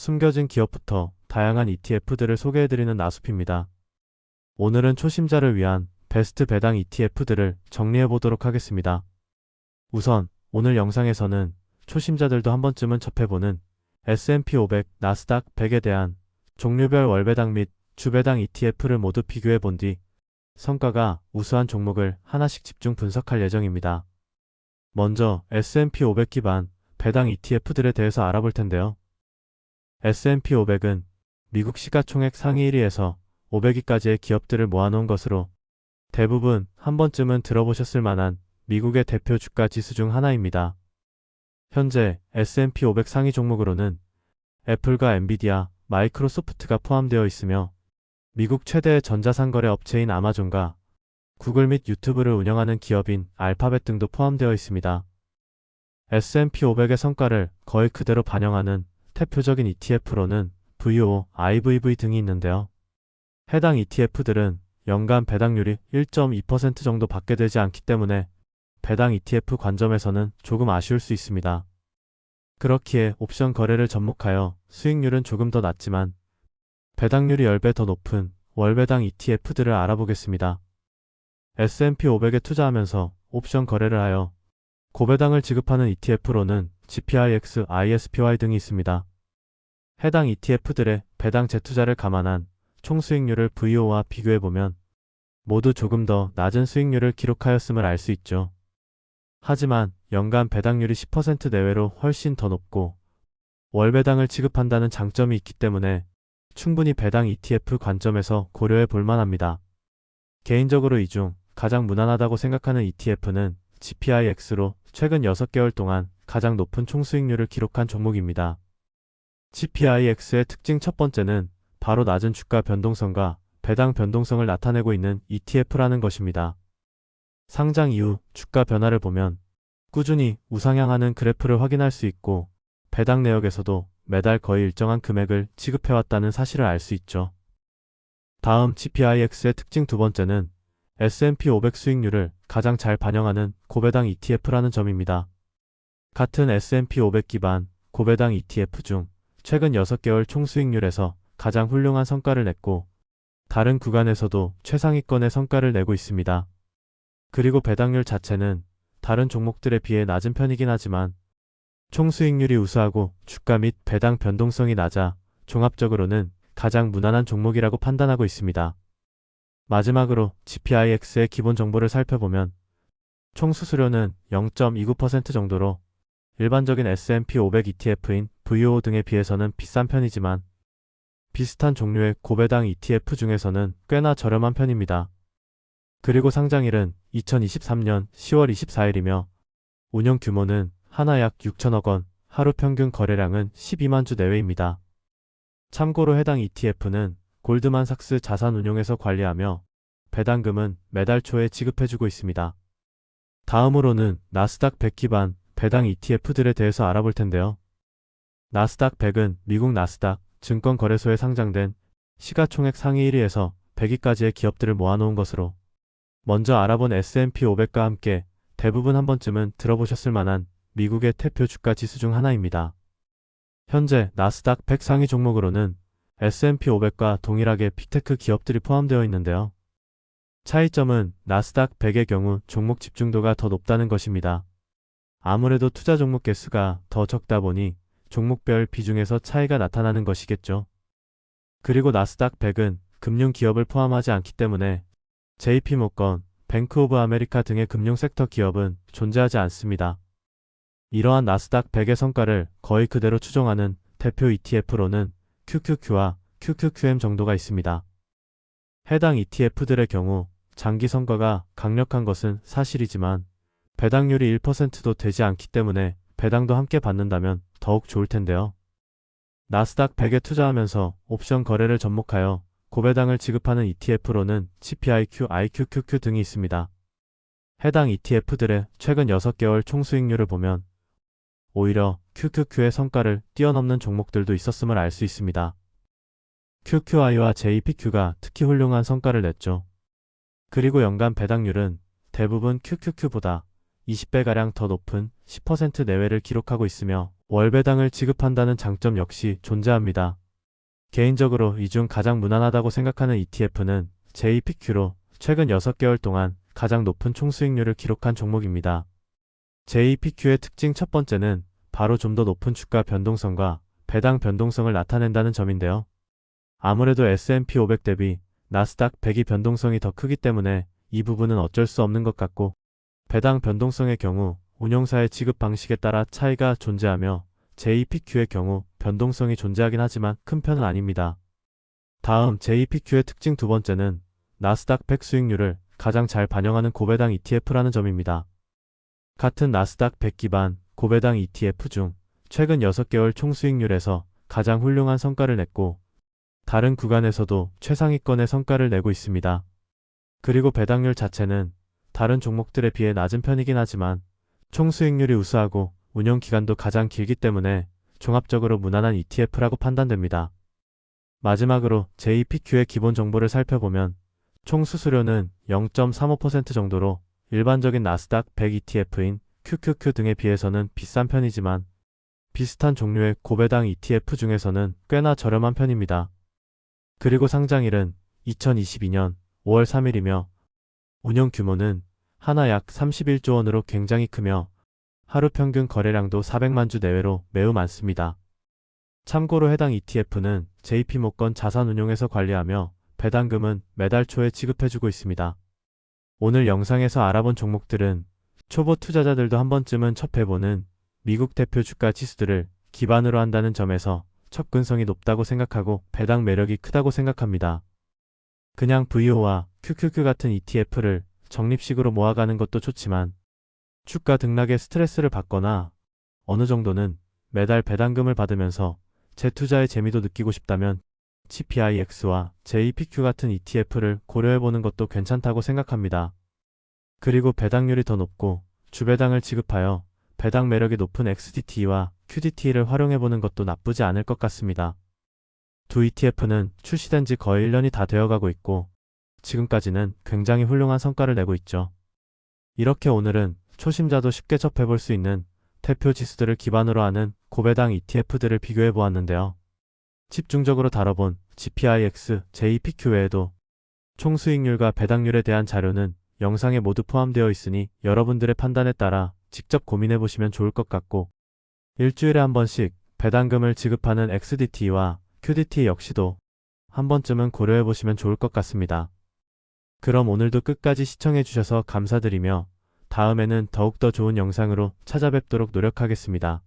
숨겨진 기업부터 다양한 ETF들을 소개해드리는 나숲입니다. 오늘은 초심자를 위한 베스트 배당 ETF들을 정리해보도록 하겠습니다. 우선 오늘 영상에서는 초심자들도 한 번쯤은 접해보는 S&P 500, 나스닥 100에 대한 종류별 월배당 및 주배당 ETF를 모두 비교해본 뒤 성과가 우수한 종목을 하나씩 집중 분석할 예정입니다. 먼저 S&P 500 기반 배당 ETF들에 대해서 알아볼 텐데요. S&P 500은 미국 시가총액 상위 1위에서 500위까지의 기업들을 모아놓은 것으로 대부분 한 번쯤은 들어보셨을 만한 미국의 대표 주가 지수 중 하나입니다. 현재 S&P 500 상위 종목으로는 애플과 엔비디아, 마이크로소프트가 포함되어 있으며 미국 최대의 전자상거래 업체인 아마존과 구글 및 유튜브를 운영하는 기업인 알파벳 등도 포함되어 있습니다. S&P 500의 성과를 거의 그대로 반영하는 대표적인 ETF로는 VO, IVV 등이 있는데요. 해당 ETF들은 연간 배당률이 1.2% 정도 받게 되지 않기 때문에 배당 ETF 관점에서는 조금 아쉬울 수 있습니다. 그렇기에 옵션 거래를 접목하여 수익률은 조금 더 낮지만 배당률이 10배 더 높은 월배당 ETF들을 알아보겠습니다. S&P 500에 투자하면서 옵션 거래를 하여 고배당을 지급하는 ETF로는 GPIX, ISPY 등이 있습니다. 해당 ETF들의 배당 재투자를 감안한 총 수익률을 VO와 비교해보면 모두 조금 더 낮은 수익률을 기록하였음을 알 수 있죠. 하지만 연간 배당률이 10% 내외로 훨씬 더 높고 월 배당을 지급한다는 장점이 있기 때문에 충분히 배당 ETF 관점에서 고려해 볼 만합니다. 개인적으로 이 중 가장 무난하다고 생각하는 ETF는 GPIX로 최근 6개월 동안 가장 높은 총수익률을 기록한 종목입니다. GPIX의 특징 첫 번째는 바로 낮은 주가 변동성과 배당 변동성을 나타내고 있는 ETF라는 것입니다. 상장 이후 주가 변화를 보면 꾸준히 우상향하는 그래프를 확인할 수 있고 배당 내역에서도 매달 거의 일정한 금액을 지급해왔다는 사실을 알 수 있죠. 다음 GPIX의 특징 두 번째는 S&P 500 수익률을 가장 잘 반영하는 고배당 ETF라는 점입니다. 같은 S&P 500 기반 고배당 ETF 중 최근 6개월 총 수익률에서 가장 훌륭한 성과를 냈고 다른 구간에서도 최상위권의 성과를 내고 있습니다. 그리고 배당률 자체는 다른 종목들에 비해 낮은 편이긴 하지만 총 수익률이 우수하고 주가 및 배당 변동성이 낮아 종합적으로는 가장 무난한 종목이라고 판단하고 있습니다. 마지막으로 GPIX의 기본 정보를 살펴보면 총 수수료는 0.29% 정도로 일반적인 S&P 500 ETF인 VO 등에 비해서는 비싼 편이지만 비슷한 종류의 고배당 ETF 중에서는 꽤나 저렴한 편입니다. 그리고 상장일은 2023년 10월 24일이며 운영 규모는 하나 약 6천억 원, 하루 평균 거래량은 12만 주 내외입니다. 참고로 해당 ETF는 골드만삭스 자산운용에서 관리하며 배당금은 매달 초에 지급해주고 있습니다. 다음으로는 나스닥 100 기반 배당 ETF들에 대해서 알아볼 텐데요. 나스닥 100은 미국 나스닥 증권거래소에 상장된 시가총액 상위 1위에서 100위까지의 기업들을 모아놓은 것으로 먼저 알아본 S&P 500과 함께 대부분 한 번쯤은 들어보셨을 만한 미국의 대표 주가 지수 중 하나입니다. 현재 나스닥 100 상위 종목으로는 S&P 500과 동일하게 빅테크 기업들이 포함되어 있는데요. 차이점은 나스닥 100의 경우 종목 집중도가 더 높다는 것입니다. 아무래도 투자 종목 개수가 더 적다 보니 종목별 비중에서 차이가 나타나는 것이겠죠. 그리고 나스닥 100은 금융 기업을 포함하지 않기 때문에 JP모건, 뱅크 오브 아메리카 등의 금융 섹터 기업은 존재하지 않습니다. 이러한 나스닥 100의 성과를 거의 그대로 추종하는 대표 ETF로는 QQQ와 QQQM 정도가 있습니다. 해당 ETF들의 경우 장기 성과가 강력한 것은 사실이지만 배당률이 1%도 되지 않기 때문에 배당도 함께 받는다면 더욱 좋을 텐데요. 나스닥 100에 투자하면서 옵션 거래를 접목하여 고배당을 지급하는 ETF로는 CPIQ, IQQQ 등이 있습니다. 해당 ETF들의 최근 6개월 총 수익률을 보면 오히려 QQQ의 성과를 뛰어넘는 종목들도 있었음을 알 수 있습니다. QQI와 JPQ가 특히 훌륭한 성과를 냈죠. 그리고 연간 배당률은 대부분 QQQ보다 20배가량 더 높은 10% 내외를 기록하고 있으며 월 배당을 지급한다는 장점 역시 존재합니다. 개인적으로 이 중 가장 무난하다고 생각하는 ETF는 JPQ로 최근 6개월 동안 가장 높은 총수익률을 기록한 종목입니다. JPQ의 특징 첫 번째는 바로 좀 더 높은 주가 변동성과 배당 변동성을 나타낸다는 점인데요. 아무래도 S&P 500 대비 나스닥 100이 변동성이 더 크기 때문에 이 부분은 어쩔 수 없는 것 같고 배당 변동성의 경우 운용사의 지급 방식에 따라 차이가 존재하며 JPQ의 경우 변동성이 존재하긴 하지만 큰 편은 아닙니다. 다음 JPQ의 특징 두 번째는 나스닥 100 수익률을 가장 잘 반영하는 고배당 ETF라는 점입니다. 같은 나스닥 100 기반 고배당 ETF 중 최근 6개월 총 수익률에서 가장 훌륭한 성과를 냈고 다른 구간에서도 최상위권의 성과를 내고 있습니다. 그리고 배당률 자체는 다른 종목들에 비해 낮은 편이긴 하지만 총 수익률이 우수하고 운용 기간도 가장 길기 때문에 종합적으로 무난한 ETF라고 판단됩니다. 마지막으로 JPQ의 기본 정보를 살펴보면 총 수수료는 0.35% 정도로 일반적인 나스닥 100 ETF인 QQQ 등에 비해서는 비싼 편이지만 비슷한 종류의 고배당 ETF 중에서는 꽤나 저렴한 편입니다. 그리고 상장일은 2022년 5월 3일이며 운영 규모는 하나 약 31조 원으로 굉장히 크며 하루 평균 거래량도 400만 주 내외로 매우 많습니다. 참고로 해당 ETF는 JP모건 자산운용에서 관리하며 배당금은 매달 초에 지급해주고 있습니다. 오늘 영상에서 알아본 종목들은 초보 투자자들도 한 번쯤은 접해보는 미국 대표 주가 지수들을 기반으로 한다는 점에서 접근성이 높다고 생각하고 배당 매력이 크다고 생각합니다. 그냥 VO와 QQQ 같은 ETF를 적립식으로 모아가는 것도 좋지만 주가 등락에 스트레스를 받거나 어느 정도는 매달 배당금을 받으면서 재투자의 재미도 느끼고 싶다면 CPIX와 JPQ 같은 ETF를 고려해보는 것도 괜찮다고 생각합니다. 그리고 배당률이 더 높고 주배당을 지급하여 배당 매력이 높은 XDT와 QDT를 활용해보는 것도 나쁘지 않을 것 같습니다. 두 ETF는 출시된 지 거의 1년이 다 되어가고 있고 지금까지는 굉장히 훌륭한 성과를 내고 있죠. 이렇게 오늘은 초심자도 쉽게 접해볼 수 있는 대표 지수들을 기반으로 하는 고배당 ETF들을 비교해 보았는데요. 집중적으로 다뤄본 GPIX, JPQ 외에도 총 수익률과 배당률에 대한 자료는 영상에 모두 포함되어 있으니 여러분들의 판단에 따라 직접 고민해 보시면 좋을 것 같고 일주일에 한 번씩 배당금을 지급하는 XDT와 QDT 역시도 한 번쯤은 고려해 보시면 좋을 것 같습니다. 그럼 오늘도 끝까지 시청해 주셔서 감사드리며 다음에는 더욱더 좋은 영상으로 찾아뵙도록 노력하겠습니다.